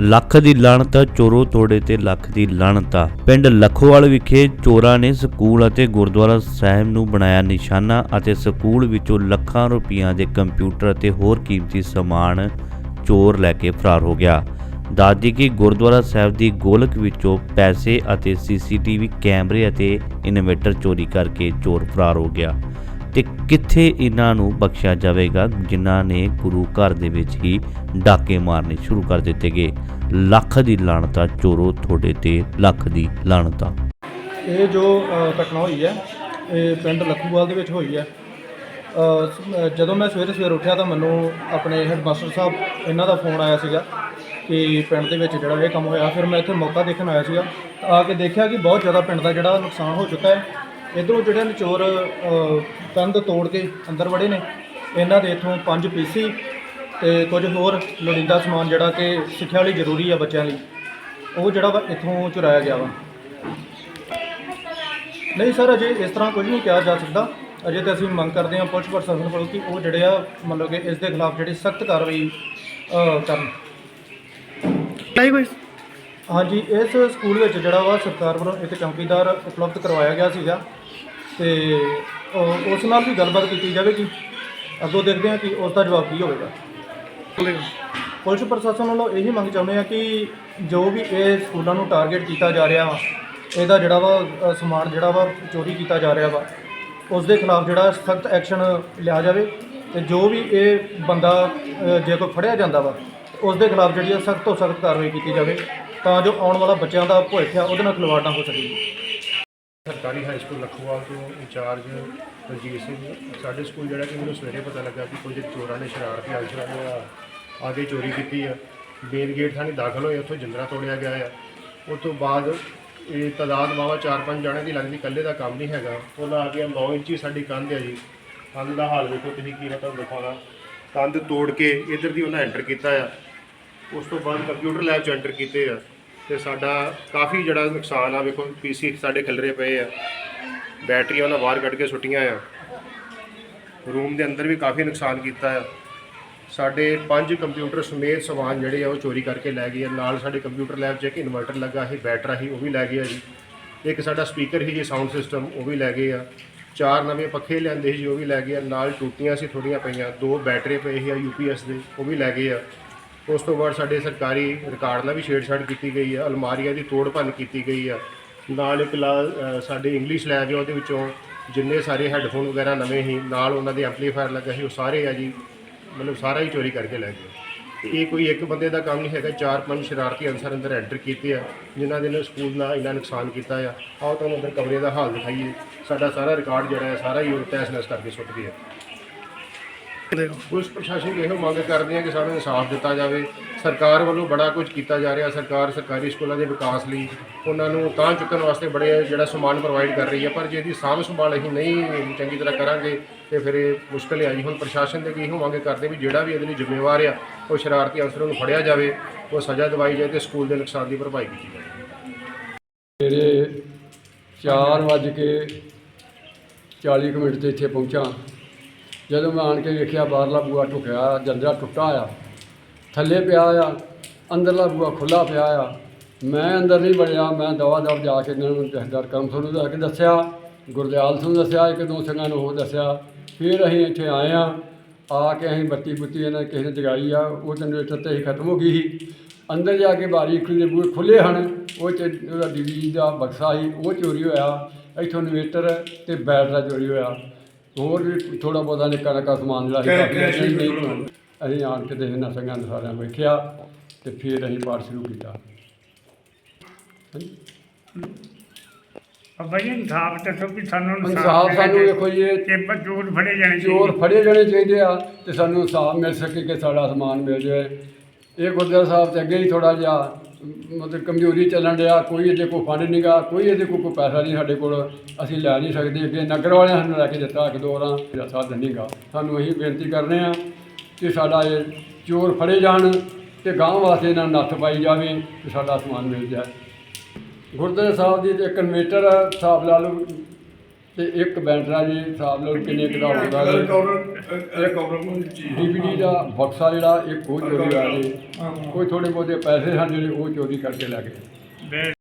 ਲੱਖ ਦੀ ਲਾਣਤ ਚੋਰੋ ਤੋੜੇ ਤੇ ਲੱਖ ਦੀ ਲਾਣਤ ਪਿੰਡ ਲਖੋਵਾਲ ਵਿਖੇ ਚੋਰਾਂ ਨੇ ਸਕੂਲ ਅਤੇ ਗੁਰਦੁਆਰਾ ਸਾਹਿਬ ਨੂੰ ਬਣਾਇਆ ਨਿਸ਼ਾਨਾ ਅਤੇ ਸਕੂਲ ਵਿੱਚੋਂ ਲੱਖਾਂ ਰੁਪਈਆਂ ਦੇ ਕੰਪਿਊਟਰ ਅਤੇ ਹੋਰ ਕੀਮਤੀ ਸਮਾਨ ਚੋਰ ਲੈ ਕੇ ਫਰਾਰ ਹੋ ਗਿਆ। ਦਾਦੀ ਕੀ ਗੁਰਦੁਆਰਾ ਸਾਹਿਬ ਦੀ ਗੋਲਕ ਵਿੱਚੋਂ ਪੈਸੇ ਅਤੇ ਸੀਸੀਟੀਵੀ ਕੈਮਰੇ ਅਤੇ ਇਨਵੇਟਰ ਚੋਰੀ ਕਰਕੇ ਚੋਰ ਫਰਾਰ ਹੋ ਗਿਆ। ਤੇ ਕਿੱਥੇ ਇਹਨਾਂ ਨੂੰ ਬਖਸ਼ਿਆ ਜਾਵੇਗਾ, ਜਿਨ੍ਹਾਂ ਨੇ ਗੁਰੂ ਘਰ ਦੇ ਵਿੱਚ ਹੀ ਡਾਕੇ ਮਾਰਨੇ ਸ਼ੁਰੂ ਕਰ ਦਿੱਤੇ ਗਏ। ਲੱਖ ਦੀ ਲਾਣਤਾ, ਚੋਰੋ ਤੁਹਾਡੇ ਤੇ ਲੱਖ ਦੀ ਲਾਣਤਾ। ਇਹ ਜੋ ਘਟਨਾ ਹੋਈ ਹੈ, ਇਹ ਪਿੰਡ ਲੱਖੂਵਾਲ ਦੇ ਵਿੱਚ ਹੋਈ ਹੈ। ਜਦੋਂ ਮੈਂ ਸਵੇਰੇ ਸਵੇਰ ਉੱਠਿਆ ਤਾਂ ਮੈਨੂੰ ਆਪਣੇ ਹੈਡਮਾਸਟਰ ਸਾਹਿਬ, ਇਹਨਾਂ ਦਾ ਫੋਨ ਆਇਆ ਸੀਗਾ ਕਿ ਪਿੰਡ ਦੇ ਵਿੱਚ ਜਿਹੜਾ ਇਹ ਕੰਮ ਹੋਇਆ। ਫਿਰ ਮੈਂ ਇੱਥੇ ਮੌਕਾ ਦੇਖਣ ਆਇਆ ਸੀਗਾ ਆ ਕੇ ਦੇਖਿਆ ਕਿ ਬਹੁਤ ਜ਼ਿਆਦਾ ਪਿੰਡ ਦਾ ਜਿਹੜਾ ਨੁਕਸਾਨ ਹੋ ਚੁੱਕਾ ਹੈ। ਇਧਰੋਂ ਜਿਹੜੇ ਨੇ ਚੋਰ ਅ, ਕੰਧ ਤੋੜ ਕੇ ਅੰਦਰ ਵੜੇ ਨੇ ਇਹਨਾਂ ਦੇ ਇਥੋਂ ਪੰਜ ਪੀਸੀ ਤੇ ਕੁਝ ਹੋਰ ਲੋੜੀਂਦਾ ਸਮਾਨ ਜਿਹੜਾ ਕਿ ਸਿੱਖਿਆ ਲਈ ਜ਼ਰੂਰੀ ਆ ਬੱਚਿਆਂ ਲਈ। ਉਹ ਜਿਹੜਾ ਵਾ ਇਥੋਂ ਚੁਰਾਇਆ ਗਿਆ ਵਾ। ਨਹੀਂ ਸਰ ਅਜੇ ਇਸ ਤਰ੍ਹਾਂ ਕੁਝ ਨਹੀਂ ਕਿਹਾ ਜਾ ਸਕਦਾ। ਅਜੇ ਤਾਂ ਅਸੀਂ ਮੰਗ ਕਰਦੇ ਹਾਂ ਪੁਲਿਸ ਪ੍ਰਸ਼ਾਸਨ ਕੋਲ ਕਿ ਉਹ ਜਿਹੜੇ ਆ ਮਤਲਬ ਕਿ ਇਸ ਦੇ ਖਿਲਾਫ ਜਿਹੜੀ ਸਖਤ ਕਾਰਵਾਈ ਕਰਨ। ਲਾਈ ਕੋਈ। ਹਾਂਜੀ ਇਸ ਸਕੂਲ ਵਿੱਚ ਜਿਹੜਾ ਵਾ ਸਰਕਾਰ ਵੱਲੋਂ ਇੱਕ ਚੌਕੀਦਾਰ ਉਪਲਬਧ ਕਰਵਾਇਆ ਗਿਆ ਸੀਗਾ। ਤੇ ਅ, ਉਸ ਨਾਲ ਵੀ ਗੱਲਬਾਤ ਕੀਤੀ ਜਾਵੇਗੀ ਅੱਗੋਂ ਦੇਖਦੇ ਹਾਂ ਕਿ ਉਸ ਦਾ ਜਵਾਬ ਕੀ ਹੋਵੇਗਾ। ਪੁਲਿਸ ਪ੍ਰਸ਼ਾਸਨ ਵੱਲੋਂ ਇਹੀ ਮੰਗ ਚਾਹੁੰਦੇ ਆ ਕਿ ਜੋ ਵੀ ਇਹ ਸਕੂਲਾਂ ਨੂੰ ਟਾਰਗੇਟ ਕੀਤਾ ਜਾ ਰਿਹਾ ਵਾ ਇਹਦਾ ਜਿਹੜਾ ਵਾ ਅ, ਸਮਾਨ ਜਿਹੜਾ ਵਾ ਚੋਰੀ ਕੀਤਾ ਜਾ ਰਿਹਾ ਵਾ ਉਸ ਦੇ ਖਿਲਾਫ ਜਿਹੜਾ ਸਖਤ ਐਕਸ਼ਨ ਲਿਆ ਜਾਵੇ ਤੇ ਜੋ ਵੀ ਇਹ ਬੰਦਾ ਅ, ਜੇ ਕੋਈ ਫੜਿਆ ਜਾਂਦਾ ਵਾ ਉਸ ਦੇ ਖਿਲਾਫ ਜਿਹੜੀ ਆ ਸਖਤ ਤੋਂ ਸਖਤ ਕਾਰਵਾਈ ਕੀਤੀ ਜਾਵੇ ਤਾਂ ਜੋ ਆਉਣ ਵਾਲਾ ਬੱਚਿਆਂ ਦਾ ਭਵਿੱਖ ਆ ਉਹਦੇ ਨਾਲ ਖਿਲਵਾੜ ਨਾ ਹੋ ਸਕੇ। ਸਰਕਾਰੀ ਹਾਈ ਸਕੂਲ ਲਖੋਵਾਲ ਤੋਂ ਇੰਚਾਰਜ ਰਣਜੀਤ ਸਿੰਘ। ਸਾਡੇ ਸਕੂਲ ਜਿਹੜਾ ਕਿ ਮੈਨੂੰ ਸਵੇਰੇ ਪਤਾ ਲੱਗਾ ਕਿ ਕੁਝ ਚੋਰਾਂ ਨੇ ਸ਼ਰਾਰਤੀ ਅਨਸਰਾਂ ਨੇ ਆ ਕੇ ਚੋਰੀ ਕੀਤੀ ਆ। ਮੇਨ ਗੇਟ ਥਾਣੀ ਦਾਖਲ ਹੋਏ, ਉੱਥੋਂ ਜਿੰਦਰਾ ਤੋੜਿਆ ਗਿਆ ਆ। ਉਸ ਤੋਂ ਬਾਅਦ ਇਹ ਤਾਦਾਦ ਵਾਵਾ 4-5 ਜਣੇ ਦੀ ਲੱਗਦੀ ਇਕੱਲੇ ਦਾ ਕੰਮ ਨਹੀਂ ਹੈਗਾ। ਉਹਨਾਂ ਆ ਕੇ 9 ਇੰਚੀ ਸਾਡੀ ਕੰਧ ਆ ਜੀ। ਕੰਧ ਦਾ ਹਾਲ ਵੇਖੋ, ਤੁਸੀਂ ਕੀ ਮੈਂ ਤੁਹਾਨੂੰ ਦਿਖਾਉਣਾ? ਕੰਧ ਤੋੜ ਕੇ ਇਧਰ ਦੀ ਉਹਨਾਂ ਐਂਟਰ ਕੀਤਾ ਆ। ਉਸ ਤੋਂ ਬਾਅਦ ਕੰਪਿਊਟਰ ਲੈਬ ਚ ਐਂਟਰ ਕੀਤੇ ਆ। ਤੇ ਸਾਡਾ ਕਾਫੀ ਜਿਹੜਾ ਨੁਕਸਾਨ ਆ, ਵੇਖੋ, ਪੀਸੀ ਸਾਡੇ ਖਿਲਰੇ ਪਏ ਆ। ਬੈਟਰੀਆਂ ਉਹਨਾਂ ਬਾਹਰ ਕੱਢ ਕੇ ਸੁੱਟੀਆਂ ਆ। ਰੂਮ ਦੇ ਅੰਦਰ ਵੀ ਕਾਫੀ ਨੁਕਸਾਨ ਕੀਤਾ ਆ। ਸਾਡੇ ਪੰਜ ਕੰਪਿਊਟਰ ਸਮੇਤ ਸਮਾਨ ਜਿਹੜੇ ਆ, ਉਹ ਚੋਰੀ ਕਰਕੇ ਲੈ ਗਏ ਆ। ਨਾਲ ਸਾਡੇ ਕੰਪਿਊਟਰ ਲੈਬ 'ਚ ਇੱਕ ਇਨਵਰਟਰ ਲੱਗਾ ਸੀ ਬੈਟਰਾ ਸੀ ਉਹ ਵੀ ਲੈ ਗਿਆ ਜੀ। ਇੱਕ ਸਾਡਾ ਸਪੀਕਰ ਸੀ ਜੀ, ਸਾਊਂਡ ਸਿਸਟਮ, ਉਹ ਵੀ ਲੈ ਗਏ ਆ। ਚਾਰ ਨਵੇਂ ਪੱਖੇ ਲਿਆਂਦੇ ਸੀ ਜੀ, ਉਹ ਵੀ ਲੈ ਗਏ ਆ। ਨਾਲ ਟੂਟੀਆਂ ਸੀ ਥੋੜੀਆਂ ਪਈਆਂ, ਦੋ ਬੈਟਰੀ ਪਏ ਸੀ ਆ ਯੂਪੀਐਸ ਦੇ, ਉਹ ਵੀ ਲੈ ਗਏ ਆ। ਉਸ ਤੋਂ ਬਾਅਦ ਸਾਡੇ ਸਰਕਾਰੀ ਰਿਕਾਰਡ ਨਾਲ ਵੀ ਛੇੜਛਾੜ ਕੀਤੀ ਗਈ ਆ, ਅਲਮਾਰੀਆਂ ਦੀ ਤੋੜ ਭੰਨ ਕੀਤੀ ਗਈ ਆ। ਨਾਲ ਇੱਕ ਲਾ ਸਾਡੇ ਇੰਗਲਿਸ਼ ਲੈਬ ਆ, ਉਹਦੇ ਵਿੱਚੋਂ ਜਿੰਨੇ ਸਾਰੇ ਹੈੱਡਫੋਨ ਵਗੈਰਾ ਨਵੇਂ ਸੀ, ਨਾਲ ਉਹਨਾਂ ਦੇ ਐਂਪਲੀਫਾਇਰ ਲੱਗਾ ਸੀ, ਉਹ ਸਾਰੇ ਆ ਜੀ, ਮਤਲਬ ਸਾਰਾ ਹੀ ਚੋਰੀ ਕਰਕੇ ਲੈ ਗਏ। ਇਹ ਕੋਈ ਇੱਕ ਬੰਦੇ ਦਾ ਕੰਮ ਨਹੀਂ ਹੈਗਾ, ਚਾਰ ਪੰਜ ਸ਼ਰਾਰਤੀ ਅਨਸਰ ਅੰਦਰ ਐਂਟਰ ਕੀਤੇ ਆ, ਜਿਨ੍ਹਾਂ ਦੇ ਨਾਲ ਸਕੂਲ ਨਾਲ ਇੰਨਾ ਨੁਕਸਾਨ ਕੀਤਾ ਆ। ਆਓ ਤੁਹਾਨੂੰ ਅੰਦਰ ਕਮਰੇ ਦਾ ਹਾਲ ਦਿਖਾਈਏ। ਸਾਡਾ ਸਾਰਾ ਰਿਕਾਰਡ ਜਿਹੜਾ ਹੈ, ਸਾਰਾ ਹੀ ਉਹ ਤਹਿਸ ਨਹਿਸ ਕਰਕੇ ਸੁੱਟ ਗਿਆ ਗਏ ਪੁਲਿਸ ਪ੍ਰਸ਼ਾਸਨ ਨੂੰ ਇਹੋ ਮੰਗ ਕਰਦੇ ਆ ਕਿ ਸਾਨੂੰ ਇਨਸਾਫ ਦਿੱਤਾ ਜਾਵੇ। ਸਰਕਾਰ ਵੱਲੋਂ ਬੜਾ ਕੁਝ ਕੀਤਾ ਜਾ ਰਿਹਾ। ਸਰਕਾਰ ਸਰਕਾਰੀ ਸਕੂਲਾਂ ਦੇ ਵਿਕਾਸ ਲਈ ਉਹਨਾਂ ਨੂੰ ਤਾਂ ਚੁੱਕਣ ਵਾਸਤੇ ਬੜੇ ਜਿਹੜਾ ਸਮਾਨ ਪ੍ਰੋਵਾਈਡ ਕਰ ਰਹੀ ਹੈ, ਪਰ ਜੇ ਇਹਦੀ ਸਾਂਭ ਸੰਭਾਲ ਅਸੀਂ ਨਹੀਂ ਚੰਗੀ ਤਰ੍ਹਾਂ ਕਰਾਂਗੇ, ਤੇ ਫਿਰ ਇਹ ਮੁਸ਼ਕਲ ਆਈ ਹੁਣ ਪ੍ਰਸ਼ਾਸਨ ਦੇ ਕੀ ਇਹੋ ਮੰਗ ਕਰਦੇ ਵੀ ਜਿਹੜਾ ਵੀ ਇਹਦੇ ਲਈ ਜ਼ਿੰਮੇਵਾਰ ਆ, ਉਹ ਸ਼ਰਾਰਤੀ ਅਨਸਰਾਂ ਨੂੰ ਫੜਿਆ ਜਾਵੇ, ਉਹ ਸਜ਼ਾ ਦਿਵਾਈ ਜਾਵੇ ਤੇ ਸਕੂਲ ਦੇ ਨੁਕਸਾਨ ਦੀ ਭਰਪਾਈ ਕੀਤੀ ਜਾਵੇ। ਮੇਰੇ ਚਾਰ ਵੱਜ ਕੇ 40 ਕੁ ਮਿੰਟ ਤੇ ਇੱਥੇ ਪਹੁੰਚਾ। ਜਦੋਂ ਮੈਂ ਆਣ ਕੇ ਵੇਖਿਆ ਬਾਹਰਲਾ ਬੂਆ ਠੁਕਿਆ ਜੰਦਰਾ ਟੁੱਟਾ ਆ, ਥੱਲੇ ਪਿਆ ਆ, ਅੰਦਰਲਾ ਬੂਆ ਖੁੱਲਾ ਪਿਆ ਆ। ਮੈਂ ਅੰਦਰ ਨਹੀਂ ਵੜਿਆ, ਮੈਂ ਦਵਾ ਦਵ ਜਾ ਕੇ ਇਹਨਾਂ ਨੂੰ ਜਹਦਰ ਕੰਮ ਤੁਹਾਨੂੰ ਜਾ ਦੱਸਿਆ, ਗੁਰਦਿਆਲ ਸਿੰਘ ਨੂੰ ਦੱਸਿਆ, ਇੱਕ ਦੋ ਸਿੰਘਾਂ ਨੂੰ ਉਹ ਦੱਸਿਆ। ਫਿਰ ਅਸੀਂ ਇੱਥੇ ਆਏ ਆ ਆ ਕੇ ਅਸੀਂ ਬੱਤੀ ਬੁੱਤੀ ਇਹਨਾਂ ਕਿਸੇ ਨੇ ਜਗਾਈ ਆ, ਉਹ ਜਨਰੇਟਰ ਤੇ ਹੀ ਖਤਮ ਹੋ ਗਈ ਸੀ। ਅੰਦਰ ਜਾ ਕੇ ਬਾਰੀ ਖੁੱਲੇ ਬੂਹੇ ਖੁੱਲੇ ਹਨ, ਉਹ ਚ ਉਹਦਾ ਡੀਵੀ ਦਾ ਬਕਸਾ ਸੀ, ਉਹ ਚੋਰੀ ਹੋਇਆ। ਇੱਥੋਂ ਇਨਵੇਟਰ ਤੇ ਬੈਟਰਾ ਚੋਰੀ ਹੋਇਆ। ਹੋਰ ਵੀ ਥੋੜਾ ਬਹੁਤਾ ਨਿੱਕਾ ਨਿੱਕਾ ਸਮਾਨ ਜਿਹੜਾ ਸੀ ਕਾਫੀ ਨਹੀਂ ਨਹੀਂ ਅਸੀਂ ਆਣ ਕੇ ਤੇ ਇਹਨਾਂ ਸੰਗਾਂ ਨੂੰ ਸਾਰਿਆਂ ਨੂੰ ਵੇਖਿਆ ਤੇ ਫਿਰ ਅਸੀਂ ਪਾਠ ਸ਼ੁਰੂ ਕੀਤਾ। ਅੱਬਾ ਜੀ ਇਨਸਾਫ ਦੱਸੋ ਵੀ ਸਾਨੂੰ ਇਨਸਾਫ ਸਾਨੂੰ ਦੇਖੋ ਜੀ ਇਹ ਕਿ ਬਜੂਰ ਫੜੇ ਜਾਣੇ ਚੋਰ ਫੜੇ ਜਾਣੇ ਚਾਹੀਦੇ ਆ ਤੇ ਸਾਨੂੰ ਇਨਸਾਫ ਮਿਲ ਸਕੇ ਕਿ ਸਾਡਾ ਸਮਾਨ ਮਿਲ ਜਾਏ। ਇਹ ਗੁਰਦੁਆਰਾ ਸਾਹਿਬ ਤੇ ਅੱਗੇ ਹੀ ਥੋੜਾ ਜਿਹਾ ਮਤਲਬ ਕਮਜ਼ੋਰੀ ਚੱਲਣ ਡਿਆ, ਕੋਈ ਇਹਦੇ ਕੋਲ ਫੰਡ ਨਹੀਂਗਾ ਕੋਈ ਇਹਦੇ ਕੋਲ ਕੋਈ ਪੈਸਾ ਨਹੀਂ ਸਾਡੇ ਕੋਲ, ਅਸੀਂ ਲੈ ਨਹੀਂ ਸਕਦੇ ਅੱਗੇ। ਨਗਰ ਵਾਲਿਆਂ ਸਾਨੂੰ ਲੈ ਕੇ ਦਿੱਤਾ ਇੱਕ ਦੋ ਵਾਰਾਂ, ਮੇਰਾ ਸਾਧਨ ਨਹੀਂਗਾ ਸਾਨੂੰ ਅਸੀਂ ਬੇਨਤੀ ਕਰਨੇ ਆ ਕਿ ਸਾਡਾ ਇਹ ਚੋਰ ਫੜੇ ਜਾਣ ਤੇ ਗਾਂ ਵਾਸਤੇ ਇਹਨਾਂ ਨੱਥ ਪਾਈ ਜਾਵੇ ਤੇ ਸਾਡਾ ਸਮਾਨ ਮਿਲ ਜਾਏ। ਗੁਰਦੁਆਰਾ ਸਾਹਿਬ ਦੀ ਤੇ ਕਨਵੇਟਰ ਹਿਸਾਬ ਲਾ ਲਓ ਤੇ ਇੱਕ ਬੈਂਟਰਾ ਜੀ ਹਿਸਾਬ ਨਾਲ ਕਿੰਨੇ ਕੁ ਦਾ ਹੋਊਗਾ ਡੀਵੀਡੀ ਦਾ ਬਕਸਾ ਜਿਹੜਾ ਇੱਕ ਉਹ ਚੋਰੀ ਆ ਜੀ ਕੋਈ ਥੋੜੇ ਬਹੁਤੇ ਪੈਸੇ ਹਨ ਜਿਹੜੇ ਉਹ ਚੋਰੀ ਕਰਕੇ ਲੈ ਗਏ।